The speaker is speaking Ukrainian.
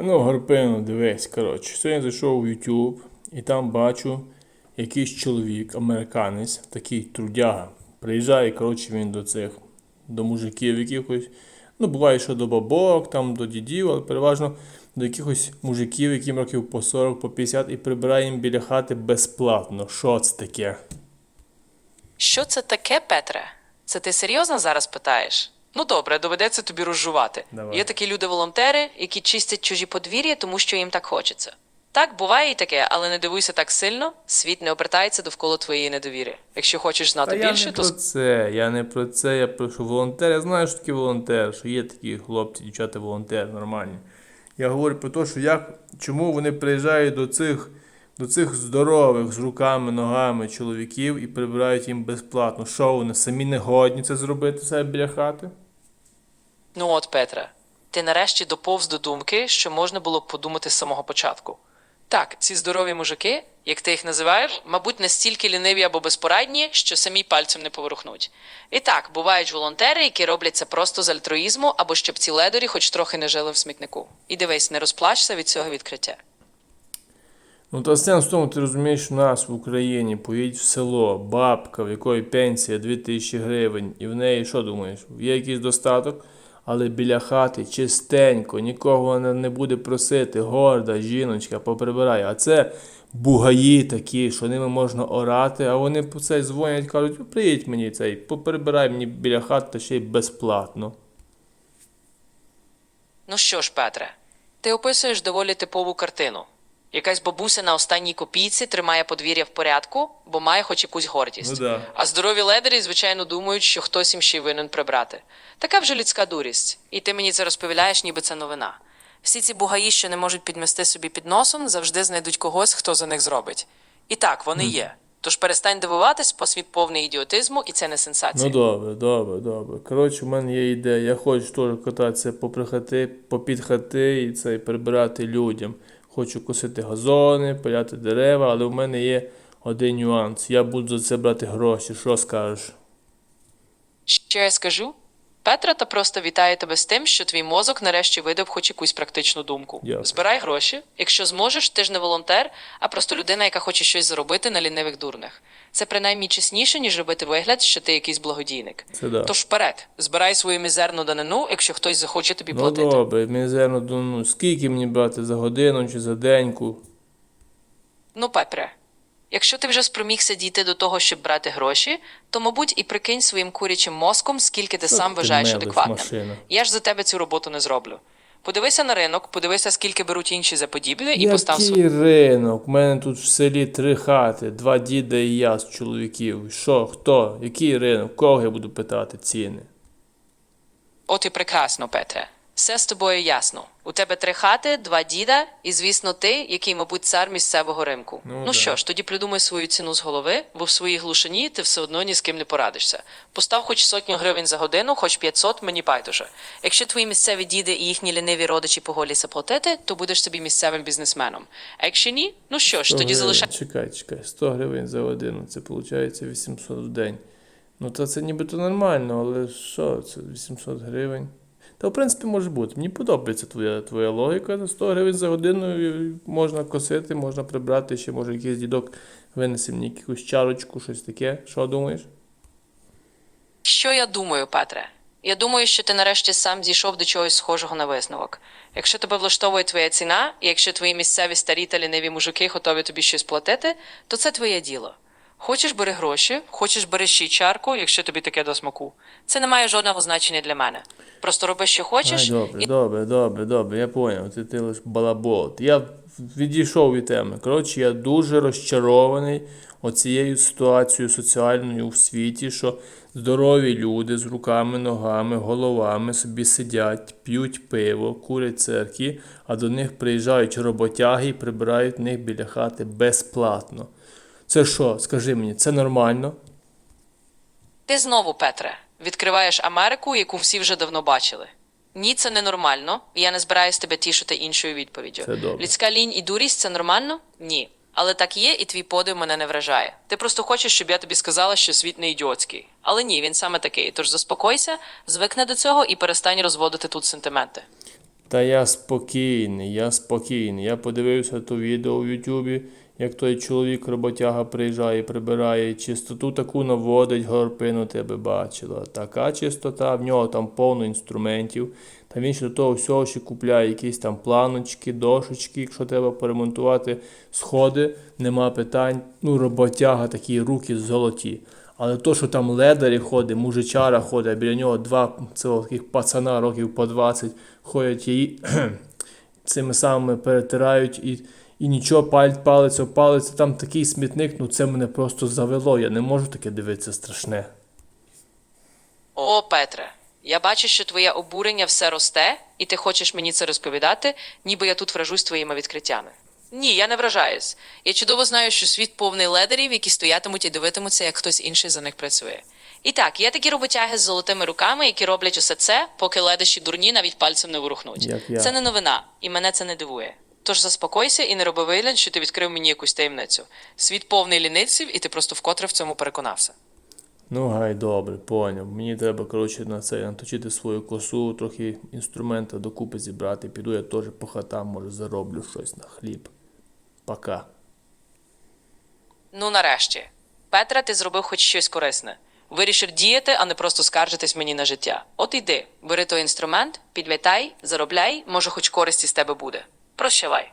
Ну, Гарпину, дивись, коротше. Сьогодні зайшов в YouTube і там бачу якийсь чоловік, американець, такий трудяга. Приїжджає, коротше, він до цих, до мужиків якихось. Ну, буває, що до бабок, там до дідів, але переважно до якихось мужиків, яким років по 40, по 50, і прибирає їм біля хати безплатно. Що це таке? Що це таке, Петре? Це ти серйозно зараз питаєш? Ну добре, доведеться тобі розжувати. Давай. Є такі люди-волонтери, які чистять чужі подвір'я, тому що їм так хочеться. Так, буває і таке, але не дивуйся так сильно, світ не обертається довкола твоєї недовіри. Якщо хочеш знати Та я більше, не то про це, я не про це, я про що волонтер. Я знаю, що таке волонтер, що є такі хлопці, дівчата, волонтери нормальні. Я говорю про те, що як, чому вони приїжджають до цих, до цих здорових з руками, ногами чоловіків і прибирають їм безплатно. Що вони самі не годні це зробити себе біля хати? Ну от, Петре, ти нарешті доповз до думки, що можна було б подумати з самого початку. Так, ці здорові мужики, як ти їх називаєш, мабуть, настільки ліниві або безпорадні, що самі пальцем не поворухнуть. І так, бувають волонтери, які роблять це просто з альтруїзму, або щоб ці ледорі хоч трохи не жили в смітнику. І дивись, не розплачся від цього відкриття. Ну та сенс в тому, ти розумієш, у нас в Україні поїдь в село, бабка, в якої пенсія 2000 гривень, і в неї, що думаєш, є якийсь достаток, але біля хати чистенько, нікого вона не буде просити, горда, жіночка, поприбирай. А це бугаї такі, що ними можна орати, а вони по цей дзвонять, кажуть, приїдь мені цей, поприбирай мені біля хати та ще й безплатно. Ну що ж, Петре, ти описуєш доволі типову картину. Якась бабуся на останній копійці тримає подвір'я в порядку, бо має хоч якусь гордість. Ну да. А здорові ледері, звичайно, думають, що хтось їм ще й винен прибрати. Така вже людська дурість. І ти мені це розповідаєш, ніби це новина. Всі ці бугаї, що не можуть підмести собі під носом, завжди знайдуть когось, хто за них зробить. І так, вони є. Тож перестань дивуватись, світ повний ідіотизму, і це не сенсація. Ну добре, добре, добре. Коротше, в мене є ідея. Я хочу теж кататися попри хати, попід хати і це і прибирати людям. Хочу косити газони, пиляти дерева, але в мене є один нюанс. Я буду за це брати гроші. Що скажеш? Що я скажу? Петра та просто вітає тебе з тим, що твій мозок нарешті видав хоч якусь практичну думку. Дякую. Збирай гроші. Якщо зможеш, ти ж не волонтер, а просто людина, яка хоче щось заробити на лінивих дурнях. Це принаймні чесніше, ніж робити вигляд, що ти якийсь благодійник. Це да. Тож вперед, збирай свою мізерну данину, якщо хтось захоче тобі Ну платити. добре, мізерно ну, скільки мені брати за годину чи за деньку? Ну, Петре, якщо ти вже спромігся дійти до того, щоб брати гроші, то, мабуть, і прикинь своїм курячим мозком, скільки ти сам ти вважаєш адекватним. машина. Я ж за тебе цю роботу не зроблю. Подивися на ринок, подивися, скільки беруть інші за подібне, і постав. Який ринок? У мене тут в селі три хати, два діда і я з чоловіків. Що, хто? Який ринок? Кого я буду питати ціни? От і прекрасно, Петре. Все з тобою ясно. У тебе три хати, два діда, і, звісно, ти, який, мабуть, цар місцевого ринку. Ну, Ну, да. що ж, тоді придумай свою ціну з голови, бо в своїй глушині ти все одно ні з ким не порадишся. Постав хоч сотню гривень за годину, хоч 500, мені байдуже. Якщо твої місцеві діди і їхні ліниві родичі поголяться платити, то будеш собі місцевим бізнесменом. А якщо ні, ну що ж, тоді залишай. Чекай, чекай, 100 гривень за годину, це виходить 800 в день. Ну, то це нібито нормально, але що, це 800 гривень. Та в принципі може бути. Мені подобається твоя, твоя логіка. За 100 гривень за годину можна косити, можна прибрати, ще може якийсь дідок винесе мені якусь чарочку, щось таке. Що думаєш? Що я думаю, Петре? Я думаю, що ти нарешті сам зійшов до чогось схожого на висновок. Якщо тебе влаштовує твоя ціна, і якщо твої місцеві старі та ліниві мужики готові тобі щось платити, то це твоє діло. Хочеш бери гроші, хочеш бери ще й чарку, якщо тобі таке до смаку. Це не має жодного значення для мене. Просто роби, що хочеш, Ай, добре, добре, добре, добре, я поняв. Ти, ти лиш балабол. Я відійшов від теми. Коротше, я дуже розчарований оцією ситуацією соціальною в світі, що здорові люди з руками, ногами, головами собі сидять, п'ють пиво, курять церкві, а до них приїжджають роботяги і прибирають в них біля хати безплатно. Це що, скажи мені, це нормально? Ти знову, Петре, відкриваєш Америку, яку всі вже давно бачили. Ні, це не нормально. і Я не збираюсь тебе тішити іншою відповіддю. Це добре. Людська лінь і дурість це нормально? Ні. Але так є, і твій подив мене не вражає. Ти просто хочеш, щоб я тобі сказала, що світ не ідіотський. Але ні, він саме такий. Тож заспокойся, звикни до цього і перестань розводити тут сентименти. Та я спокійний, я спокійний. Я подивився то відео в Ютубі, як той чоловік роботяга приїжджає, прибирає, чистоту таку наводить, горпину тебе бачила. Така чистота, в нього там повно інструментів. Та він ще до того всього ще купляє якісь там планочки, дошечки, якщо треба поремонтувати сходи, нема питань. Ну, роботяга, такі руки золоті. Але то, що там ледарі ходить, мужичара ходить, а біля нього два цього таких пацана років по 20 ходять і цими самими перетирають і, і нічого палець об палець, там такий смітник, ну це мене просто завело. Я не можу таке дивитися страшне. О, Петре, я бачу, що твоє обурення все росте, і ти хочеш мені це розповідати, ніби я тут вражусь твоїми відкриттями. Ні, я не вражаюсь. Я чудово знаю, що світ повний ледерів, які стоятимуть і дивитимуться, як хтось інший за них працює. І так, є такі роботяги з золотими руками, які роблять усе це, поки ледиші дурні навіть пальцем не ворухнуть. Як я. Це не новина, і мене це не дивує. Тож заспокойся і не роби вигляд, що ти відкрив мені якусь таємницю. Світ повний ліниців, і ти просто вкотре в цьому переконався. Ну, гай, добре, поняв. Мені треба, коротше, на це наточити свою косу, трохи інструмента докупи зібрати. Піду я теж по хатам, може, зароблю щось на хліб. Пока. Ну, нарешті. Петра, ти зробив хоч щось корисне. Вирішив діяти, а не просто скаржитись мені на життя. От іди, бери той інструмент, підлітай, заробляй, може, хоч користь із тебе буде. Прощавай.